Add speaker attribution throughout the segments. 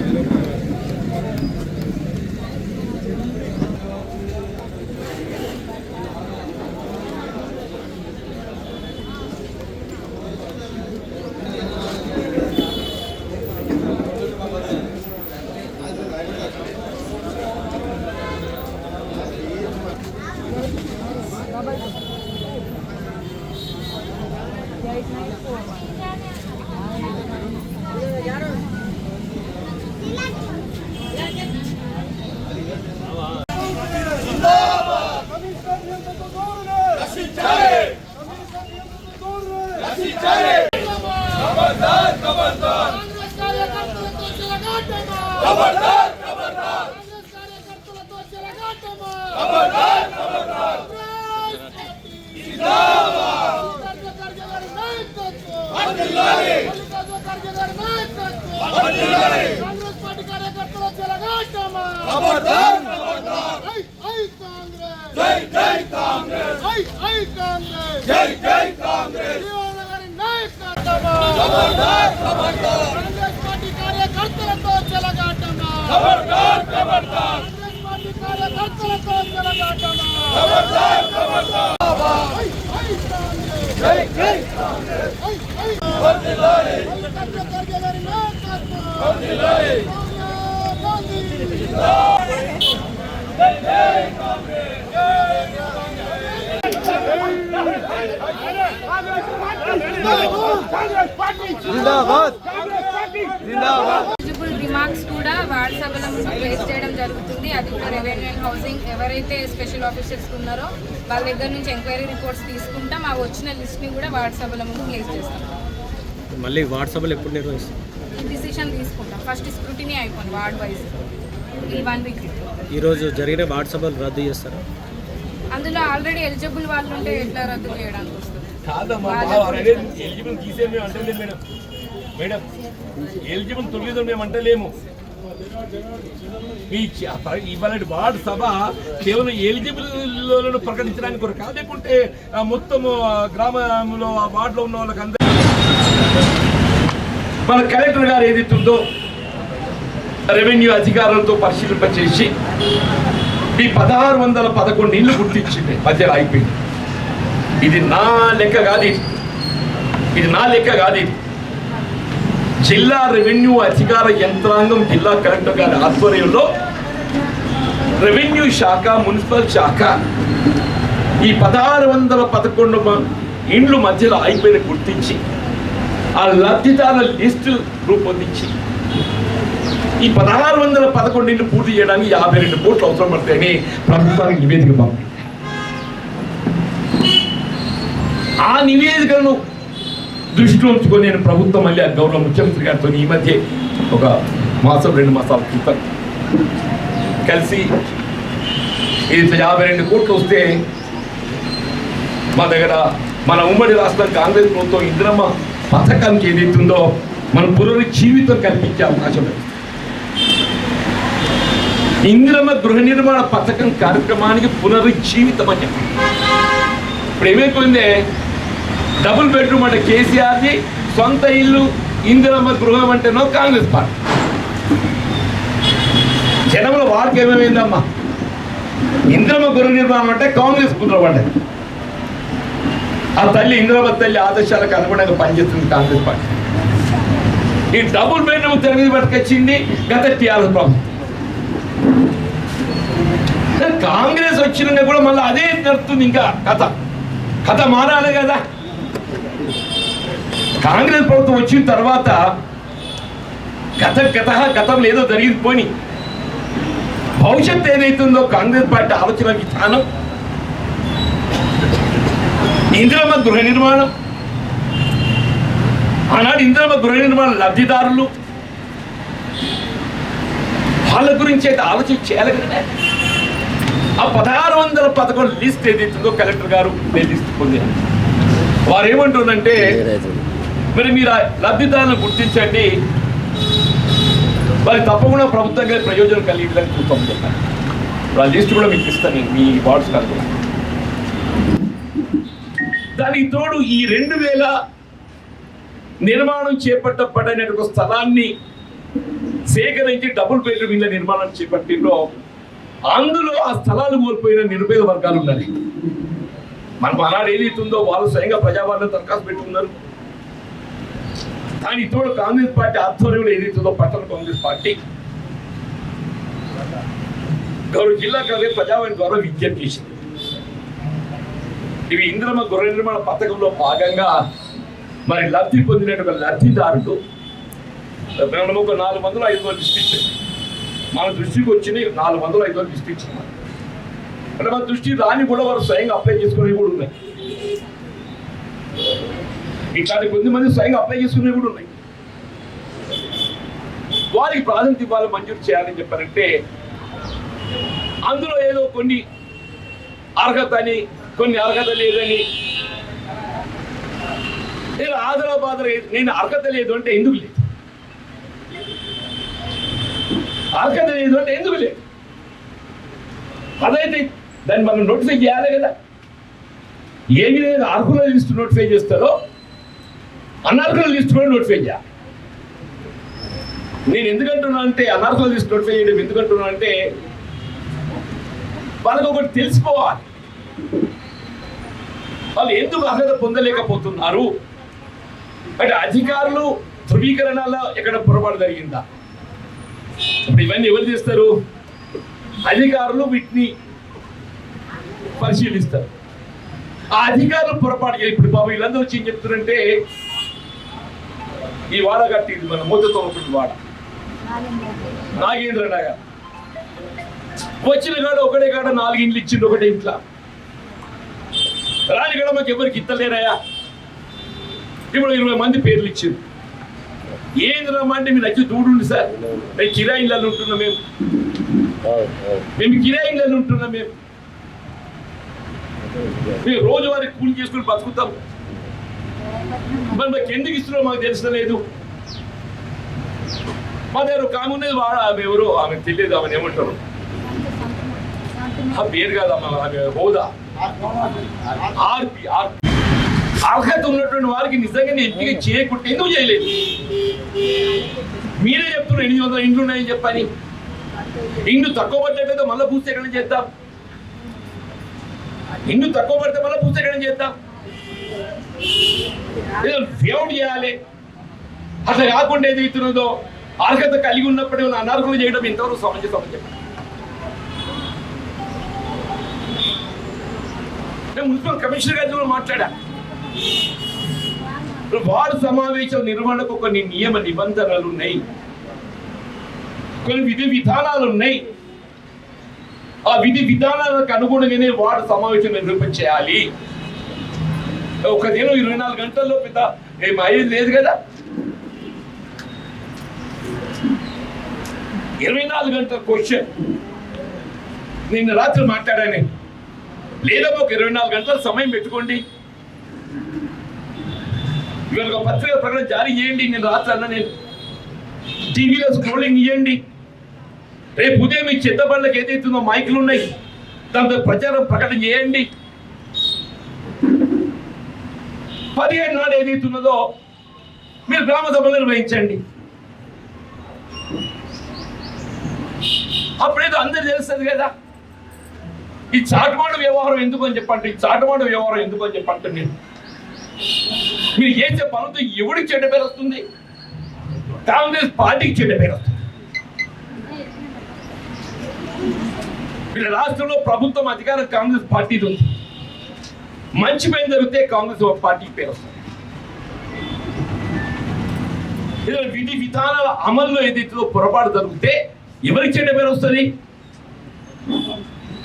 Speaker 1: Thank you. Congress party కార్యకర్తల చెలగాటమా ఖబర్దార్ ఖబర్దార్ ఐ ఐ కాంగ్రెస్ జై జై కాంగ్రెస్ ఐ ఐ కాంగ్రెస్ జై జై కాంగ్రెస్ జీవన గారి నాయకత్వమా ఖబర్దార్ ఖబర్దార్ కాంగ్రెస్ పార్టీ కార్యకర్తలతో చెలగాటమా ఖబర్దార్ ఖబర్దార్ కాంగ్రెస్ పార్టీ కార్యకర్తలతో చెలగాటమా ఖబర్దార్ ఖబర్దార్ ఐ ఐ కాంగ్రెస్ జై జై కాంగ్రెస్.
Speaker 2: ఎలిజిబుల్ రిమార్క్స్ కూడా వాట్సాప్లో ప్లేస్ చేయడం జరుగుతుంది. అది కూడా రెవెన్యూ అండ్ హౌసింగ్. ఎవరైతే స్పెషల్ ఆఫీసర్స్ ఉన్నారో వాళ్ళ దగ్గర నుంచి ఎంక్వైరీ రిపోర్ట్స్ తీసుకుంటాం. ఆ వచ్చిన లిస్ట్ని కూడా వాట్సాప్లో ముందు ప్లేస్ చేస్తాం.
Speaker 3: మళ్ళీ వాట్సాప్లో ఎప్పుడు నిర్వహిస్తాం?
Speaker 2: ఈ డిసిషన్ తీసుకుంటాం. ఫస్ట్ స్క్రూటినీ అయిపోయింది వార్డ్ వైజ్. ఈ వన్ వీక్
Speaker 3: ఈరోజు జరిగిన వాట్సాప్లు రద్దు చేస్తారా?
Speaker 2: అందులో ఆల్రెడీ ఎలిజిబుల్ వాళ్ళు ఉంటే ఎట్లా రద్దు చేయడానికి వస్తుంది?
Speaker 4: ఎలిజిబుల్ తీసే మేము అంటలేము మేడం. మేడం ఎలిజిబుల్ తొలగిదో మేము అంటలేము. ఇవాళ వార్డు సభ కేవలం ఎలిజిబుల్ ప్రకటించడానికి కొరకు కాదు లేకుంటే మొత్తం గ్రామంలో ఆ వార్డులో ఉన్న వాళ్ళకి అందరూ మన కలెక్టర్ గారు ఏదైతుందో రెవెన్యూ అధికారులతో పరిశీలింపచేసి ఈ పదహారు వందల పదకొండు ఇళ్ళు గుర్తించింది. మధ్యలో అయిపోయింది. ఇది నా లెక్క కాదు ఇది. ఇది నా లెక్క కాదు ఇది. జిల్లా రెవెన్యూ అధికార యంత్రాంగం జిల్లా కలెక్టర్ గారి ఆధ్వర్యంలో రెవెన్యూ శాఖ మున్సిపల్ శాఖ ఈ పదహారు వందల పదకొండు ఇండ్లు మధ్యలో అయిపోయిన గుర్తించి ఆ లబ్ధిదారుల లిస్టు రూపొందించి ఈ పదహారు వందల పదకొండు పూర్తి చేయడానికి యాభై రెండు కోట్లు అవసరం పడతాయని ప్రభుత్వానికి నివేదిక పంపి ఆ నివేదికను దృష్టిలో ఉంచుకొని నేను ప్రభుత్వం మళ్ళీ ఆ గౌరవ ముఖ్యమంత్రి గారితో ఈ మధ్య ఒక మాసం రెండు మాసాల క్రితం కలిసి ఇది యాభై రెండు కోట్లు వస్తే మా దగ్గర మన ఉమ్మడి రాష్ట్రం కాంగ్రెస్ ప్రభుత్వం ఇంద్రమ్మ పథకానికి ఏదైతుందో మన పునరుజ్జీవితం కల్పించే అవకాశం ఇందిరమ్మ గృహ నిర్మాణ పథకం కార్యక్రమానికి పునరుజ్జీవితం అని చెప్పి ఇప్పుడు ఏమైపోయిందే? డబుల్ బెడ్రూమ్ అంటే కేసీఆర్ది సొంత ఇల్లు ఇందిరమ్మ గృహం అంటేనో కాంగ్రెస్ పార్టీ. జనముల వారికి ఏమేమైందమ్మా ఇందిరమ్మ గృహ నిర్మాణం అంటే కాంగ్రెస్ కుదరం అంటే ఆ తల్లి ఇందిరమ్మ తల్లి ఆదర్శాలకు అనుగుణంగా పనిచేస్తుంది కాంగ్రెస్ పార్టీ. ఈ డబుల్ బెడ్రూమ్ తెర పట్టుకొచ్చింది గత టీఆర్ఎస్ ప్రభుత్వం. కాంగ్రెస్ వచ్చిన కూడా మళ్ళీ అదే నడుతుంది ఇంకా కథ. కథ మారాలి కదా. కాంగ్రెస్ ప్రభుత్వం వచ్చిన తర్వాత గత గత గతంలో ఏదో జరిగింది పోని. భవిష్యత్ ఏదైతుందో కాంగ్రెస్ పార్టీ ఆలోచన విధానం ఇందిరమ్మ గృహ నిర్మాణం. ఆనాడు ఇందిరమ్మ గృహ నిర్మాణ లబ్ధిదారులు. వాళ్ళ గురించి అయితే ఆలోచన చేయాలి కదా ఆ పదహారు వందల పదకొండు లిస్ట్ ఏదైతుందో కలెక్టర్ గారు నేను లిస్ట్ పొందారు వారు ఏమంటుందంటే మరి మీరు లబ్ధిదారులను గుర్తించండి. మరి తప్పకుండా ప్రభుత్వం ప్రయోజనం కలిగేదని చూస్తాం చెప్పారు ఆ లిస్ట్ కూడా మీకు ఇస్తాను మీ వార్డ్స్ కలుగుతాను దానికి తోడు ఈ రెండు వేల నిర్మాణం చేపట్టబడిన ఒక స్థలాన్ని సేకరించి డబుల్ బెడ్రూమ్ ఇళ్ళ నిర్మాణం చేపట్టిలో అందులో ఆ స్థలాలు కోల్పోయిన నిరుపేద వర్గాలు ఉన్నాయి మనం ఆనాడు ఏదైతుందో వాళ్ళు స్వయంగా ప్రజావాళ్ళ దరఖాస్తు పెట్టుకున్నారు. దాని తోడు కాంగ్రెస్ పార్టీ ఆధ్వర్యంలో ఏదైతుందో పట్టణ కాంగ్రెస్ పార్టీ. గౌరవ జిల్లా కాంగ్రెస్ ప్రజావాణి ద్వారా విజ్ఞప్తి చేసింది. ఇవి ఇంద్రమ గృహ నిర్మాణ పథకంలో భాగంగా మరి లబ్ధి పొందినటువంటి లబ్ధిదారుడు. మనం ఒక నాలుగు వందలు ఐదు వందలు లిస్ట్ మన దృష్టికి వచ్చినాయి నాలుగు వందలు ఐదు వందలు లిస్ట్ అంటే మన దృష్టి రాని కూడా వారు స్వయంగా అప్లై చేసుకునేవి కూడా ఉన్నాయి. ఇట్లాంటి కొంతమంది స్వయంగా అప్లై చేసుకునేవి కూడా ఉన్నాయి. వారికి ప్రాధాన్యత ఇవ్వాలి మంజూరు చేయాలని చెప్పారంటే అందులో ఏదో కొన్ని అర్హత అని కొన్ని అర్హత లేదని. నేను ఆదరాబాద్ నేను అర్హత లేదు అంటే ఎందుకు లేదు? అర్హత లేదు అంటే ఎందుకు లేదు? అదైతే దాన్ని మనం నోటిఫై చేయాలి కదా. ఏ విధంగా అర్హుల లిస్ట్ నోటిఫై చేస్తారో అనర్హుల లిస్ట్ కూడా నోటిఫై చేయాలి. నేను ఎందుకంటున్నా అంటే అనర్హుల లిస్ట్ నోటిఫై చేయడం ఎందుకంటున్నా అంటే వాళ్ళకి ఒకటి తెలిసిపోవాలి వాళ్ళు ఎందుకు అర్హత పొందలేకపోతున్నారు? అంటే అధికారులు ధృవీకరణలో ఎక్కడ పొరపాటు జరిగిందా? ఇప్పుడు ఇవన్నీ ఎవరు చేస్తారు? అధికారులు వీటిని పరిశీలిస్తారు. ఆ అధికారులు పొరపాటు ఇప్పుడు బాబు వీళ్ళందరూ వచ్చి ఏం చెప్తారంటే ఈ వాడ కట్టింది మన మూతతో ఉంటుంది వాడ. నాగేంద్ర నగర్. వచ్చిన కాడ ఒకటే కాడ నాలుగు ఇండ్లు ఇచ్చిండు ఒకటే ఇంట్లో. రాని కాడ మాకు ఎవరికి ఇత్తలేరాయా ఇప్పుడు ఇరవై మంది పేర్లు ఇచ్చింది. ఏంది రమ్మంటే మీరు వచ్చి దూడుండి సార్. మేము కిరాయి ఇళ్ళలో ఉంటున్నాం మేము. మేము కిరాయి ఇళ్ళలో ఉంటున్నాం మేము. మేము రోజువారి కూలి చేసుకుని బతుకుతాం. మరి మాకు ఎందుకు ఇస్తున్నారో మాకు తెలుసలేదు మా దగ్గర ఒక ఆమె ఉన్నది వాడు ఆమె ఎవరో ఆమె తెలియదు ఆమె ఏమంటారు? ఆ పేరు కాదమ్మా ఆమె హోదా. ఆర్పి ఆర్పి. అర్హత ఉన్నటువంటి వారికి నిజంగా నేను ఎంపిక చేయకుంటే ఎందుకు చేయలేదు? మీరే చెప్తున్నారు ఎనిమిది వందల ఇండ్లు ఉన్నాయని చెప్పని. ఇండ్లు తక్కువ పడ్డట్లయితే మళ్ళీ పూసేకరణ చేద్దాం. ఇండ్లు తక్కువ పడితే మళ్ళీ పూసేకరణ చేద్దాం. ఏదో ఫేవర్ చేయాలి. అట్లా కాకుండా ఏది ఇస్తున్నదో అర్హత కలిగి ఉన్నప్పుడు అనర్హులు చేయడం ఎంతవరకు సమంజసం అని చెప్పండి నేను మున్సిపల్ కమిషనర్ గారితో కూడా మాట్లాడా? వార్డు సమావేశం నిర్వహణకు కొన్ని నియమ నిబంధనలు ఉన్నాయి. కొన్ని విధి విధానాలు ఉన్నాయి. ఆ విధి విధానాలకు అనుగుణంగానే వార్డు సమావేశం నిర్వహణ చేయాలి. ఒక దినం ఇరవై నాలుగు గంటల్లో పెద్ద ఏం అయ్యేది లేదు కదా? ఇరవై నాలుగు గంటల క్వశ్చన్ నిన్న రాత్రి మాట్లాడాను లేదా ఒక ఇరవై నాలుగు గంటల సమయం పెట్టుకోండి. ఇవాళ ఒక పత్రిక ప్రకటన జారీ చేయండి. నేను రాత్రి అన్న నేను టీవీలో స్క్రోలింగ్ ఇవ్వండి రేపు ఉదయం మీ చెత్త బండ్లకు ఏదైతుందో మైకులు ఉన్నాయి. దాంతో ప్రచారం ప్రకటన చేయండి. పదిహేను నాడు ఏదైతున్నదో మీరు గ్రామ సభలు నిర్వహించండి. అప్పుడేదో అందరు తెలుస్తుంది కదా. ఈ చాటుమాడు వ్యవహారం ఎందుకు అని చెప్పండి ఈ చాటుమాడు వ్యవహారం ఎందుకు అని చెప్పండి నేను. మీరు చేసే పనులతో ఎవడికి చెడ్డ పేరు వస్తుంది? కాంగ్రెస్ పార్టీకి చెడ్డ పేరు వస్తుంది. వీళ్ళ రాష్ట్రంలో ప్రభుత్వం అధికారం కాంగ్రెస్ పార్టీది ఉంది. మంచి పని జరిగితే కాంగ్రెస్ పార్టీకి పేరు వస్తుంది. విధి విధానాల అమల్లో ఏదైతే పొరపాటు జరిగితే ఎవరికి చెడ్డ పేరు వస్తుంది?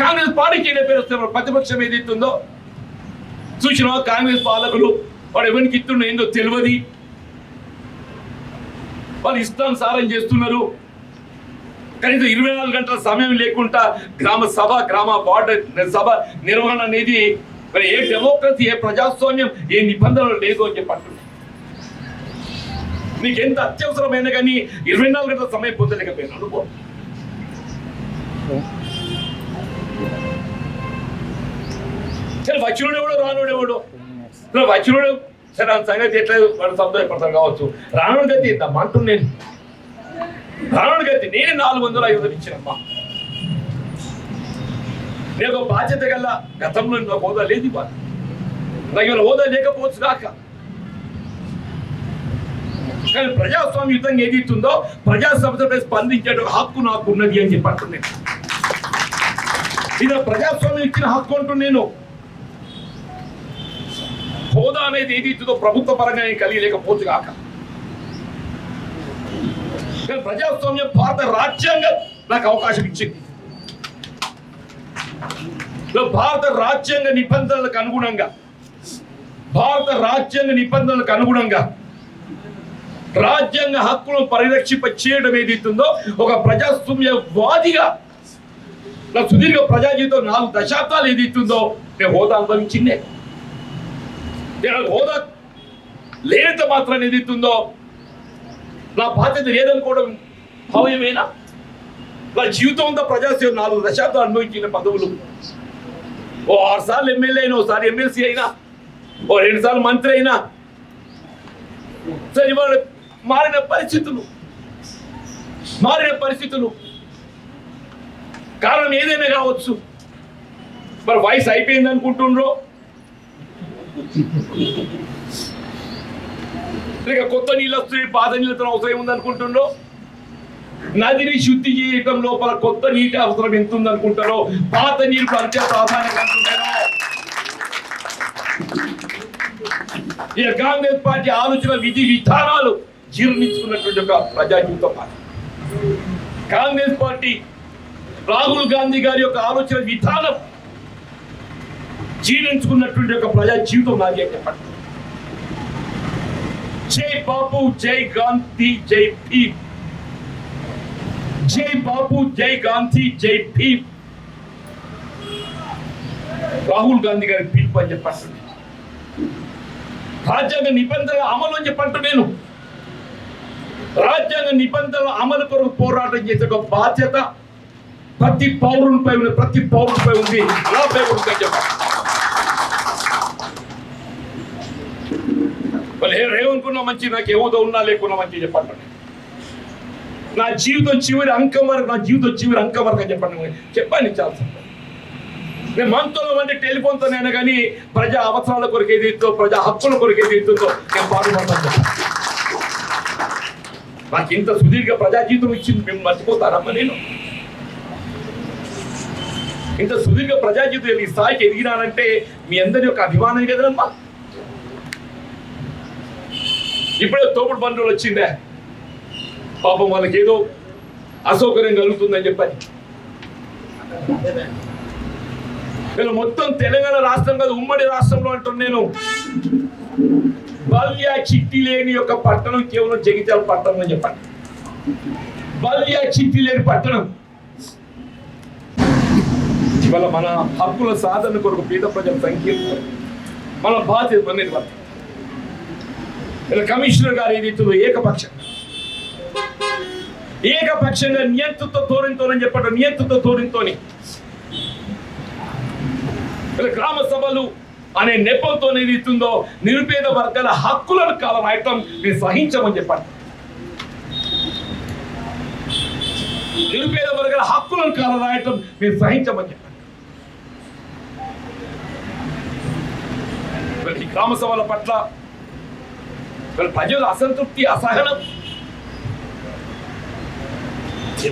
Speaker 4: కాంగ్రెస్ పార్టీకి ఏదో పేరు వస్తే ప్రతిపక్షం ఏదైతుందో ఉందో చూసినా కాంగ్రెస్ పాలకులు వాడు ఎవరికి ఇస్తున్న ఏందో తెలియదు. వాళ్ళు ఇష్టానుసారం చేస్తున్నారు. కనీసం ఇరవై నాలుగు గంటల సమయం లేకుండా గ్రామ సభ గ్రామ వార్డు సభ నిర్వహణ అనేది మరి ఏ డెమోక్రసీ ఏ ప్రజాస్వామ్యం ఏ నిబంధనలు లేదు అని చెప్పి నీకు ఎంత అత్యవసరమైన కానీ ఇరవై నాలుగు గంటల సమయం పొందలేకపోయినా అనుకో. సరే వచ్చినోడు ఎవడో రానోడు ఎవడో సరే వచ్చినోడు సరే ఆ సంగతి ఎట్లా వాడు సంతోషపడతారు కావచ్చు? రానోడు గతి ఇద్దాం అంటున్నా నేను. ప్రాణగతి నేను నాలుగు వందల ఐదు వందలు ఇచ్చినమ్మా. నేను ఒక బాధ్యత గల గతంలో నాకు హోదా లేదు ఇవాళ. నాకు ఇవాళ హోదా లేకపోవచ్చు కాక కానీ యుద్ధం ఏది ఇస్తుందో ప్రజాసభపై స్పందించే హక్కు నాకు ఉన్నది అని చెప్పి అంటున్నాను ఇది ప్రజాస్వామ్యం ఇచ్చిన హక్కు అంటున్నాను నేను. హోదా అనేది ఏది ఇస్తుందో ప్రభుత్వ పరంగా కలిగి లేకపోవచ్చు కాక. ప్రజాస్వామ్యం భారత రాజ్యాంగం నాకు అవకాశం ఇచ్చింది. భారత రాజ్యాంగ నిబంధనలకు అనుగుణంగా భారత రాజ్యాంగ నిబంధనలకు అనుగుణంగా రాజ్యాంగ హక్కులను పరిరక్షింప చేయడం ఏదైతుందో ఒక ప్రజాస్వామ్యవాదిగా నా సుదీర్ఘ ప్రజా జీవితం నాలుగు దశాబ్దాలు ఏదైతుందో నేను హోదా అనుభవించిందే. హోదా లేనంత మాత్రం ఏదైతుందో నా బాధ్యత లేదనుకోవడం భావ్యమేనా? నా జీవితం అంతా ప్రజాసేవ నాలుగు దశాబ్దాలు అనుభవించిన పదవులు. ఓ ఆరు సార్లు ఎమ్మెల్యే అయినా ఓసారి ఎమ్మెల్సీ అయినా ఓ రెండు సార్లు మంత్రి అయినా సరే ఇవాళ మారిన పరిస్థితులు మారిన పరిస్థితులు. కారణం ఏదైనా కావచ్చు. మరి వయసు అయిపోయింది అనుకుంటుండ్రో లేక కొత్త నీళ్ళు వస్తున్నాయి పాత నీళ్ళతో అవసరం ఉందనుకుంటున్నావు నదిని శుద్ధి చేయటం లోపల కొత్త నీటి అవసరం ఎంత ఉందనుకుంటారో పాత నీళ్ళు అంతే ప్రాధాన్యత అనుకుంటారో ఇక కాంగ్రెస్ పార్టీ ఆలోచన విధి విధానాలు జీర్ణించుకున్నటువంటి ఒక ప్రజాజీవిత పార్టీ. కాంగ్రెస్ పార్టీ రాహుల్ గాంధీ గారి యొక్క ఆలోచన విధానం జీర్ణించుకున్నటువంటి ఒక ప్రజా జీవితం నాకే చెప్పండి. జై బాబు జై గాంధీ జై భీమ్. జై బాబు జై గాంధీ జై భీమ్. రాహుల్ గాంధీ గారి పిలుపు అని చెప్పండి. రాజ్యాంగ నిబంధనల అమలు అని చెప్పంట నేను. రాజ్యాంగ నిబంధనల అమలు కొరకు పోరాటం చేసే ఒక బాధ్యత ప్రతి పౌరునిపై ఉంది ప్రతి పౌరునిపై ఉంది. నాపై ఉంది చెప్పండి వాళ్ళు రేవనుకున్న ఏమనుకున్నా మంచి నాకు ఏమోదో ఉన్నా లేకున్నా మంచి చెప్పండి. నా జీవితం చివరి అంకం వరకు నా జీవితం చివరి అంకం వరకు చెప్పండి. చెప్పండి చాలా. సంతోషం. నేను మనతో అంటే టెలిఫోన్తో నేను కానీ ప్రజా అవసరాల కొరకు ఏది ఇస్తుందో ప్రజా హక్కుల కొరకు ఏది ఇస్తుందో నేను పాటుపడతాను నాకు ఇంత సుదీర్ఘ ప్రజా జీవితం ఇచ్చింది మేము మర్చిపోతారమ్మా నేను? ఇంత సుదీర్ఘ ప్రజా జీవితం ఈ స్థాయికి ఎదిగినానంటే మీ అందరి యొక్క అభిమానం కదమ్మా ఇప్పుడే తోపుడు బంధువులు వచ్చిందే పాపం వాళ్ళకి ఏదో అసౌకర్యం కలుగుతుందని చెప్పని. వీళ్ళు మొత్తం తెలంగాణ రాష్ట్రం కాదు ఉమ్మడి రాష్ట్రంలో అంటున్నాను నేను. బల్యా చిట్టి లేని యొక్క పట్టణం కేవలం జగిత్యాల పట్టణం అని చెప్పండి బల్యా చిట్టి లేని పట్టణం. ఇవాళ మన హక్కుల సాధన కొరకు పేద ప్రజల సంఖ్య. మన బాధ్యత మన ఇలా కమిషనర్ గారు ఏదైతుందో ఏకపక్షంగా ఏకపక్షంగా నియంత్రిత ధోరణితోనని చెప్పడం నియంతృత్వ ధోరణితోని. గ్రామ సభలు అనే నెపంతో ఏదైతుందో నిరుపేద వర్గాల హక్కులను కాల రాయటం మేము సహించమని చెప్పండి. నిరుపేద వర్గాల హక్కులను కాల రాయటం మేము సహించమని చెప్పండి. ఈ గ్రామ సభల పట్ల ప్రజల అసంతృప్తి అసహనం.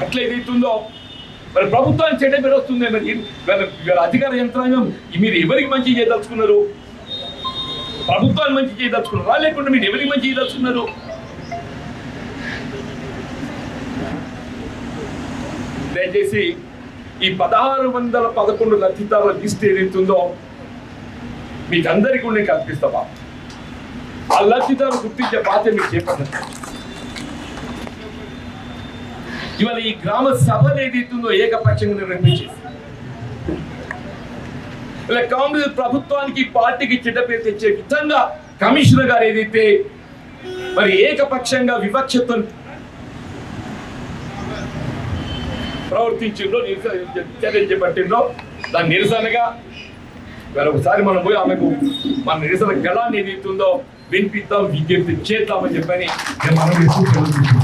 Speaker 4: పట్ల ఏదైతుందో. మరి ప్రభుత్వానికి చెడ్డ పేరు వస్తుంది మరి. వీళ్ళ అధికార యంత్రాంగం మీరు ఎవరికి మంచి చేయదలుచుకున్నారు? ప్రభుత్వాన్ని మంచి చేయదలుచుకున్నారా? లేకుండా మీరు ఎవరికి మంచి చేయదలుచుకున్నారు? దయచేసి ఈ పదహారు వందల పదకొండు లబ్ధిదారుల లిస్ట్ ఏదైతుందో మీకు అందరికీ కూడా నేను ఆ లబ్ధిదారు గుర్తించే బాధ్యత మీరు చేపట్టారు ఇవాళ ఈ గ్రామ సభలు ఏదైతుందో ఏకపక్షంగా నిర్వహించేసి ఇలా కాంగ్రెస్ ప్రభుత్వానికి పార్టీకి చెడ్డ పేరు తెచ్చే విధంగా కమిషనర్ గారు ఏదైతే మరి ఏకపక్షంగా వివక్షతో ప్రవర్తించిండ్రో నిరసన చర్యలు చేపట్టిండ్రో దాని నిరసనగా మరొకసారి మనం పోయి ఆమెకు మన నిరసన గళాన్ని ఏదైతుందో వినిపిద్దాం విజ్ఞప్తి చేద్దామని చెప్పని నేను మనం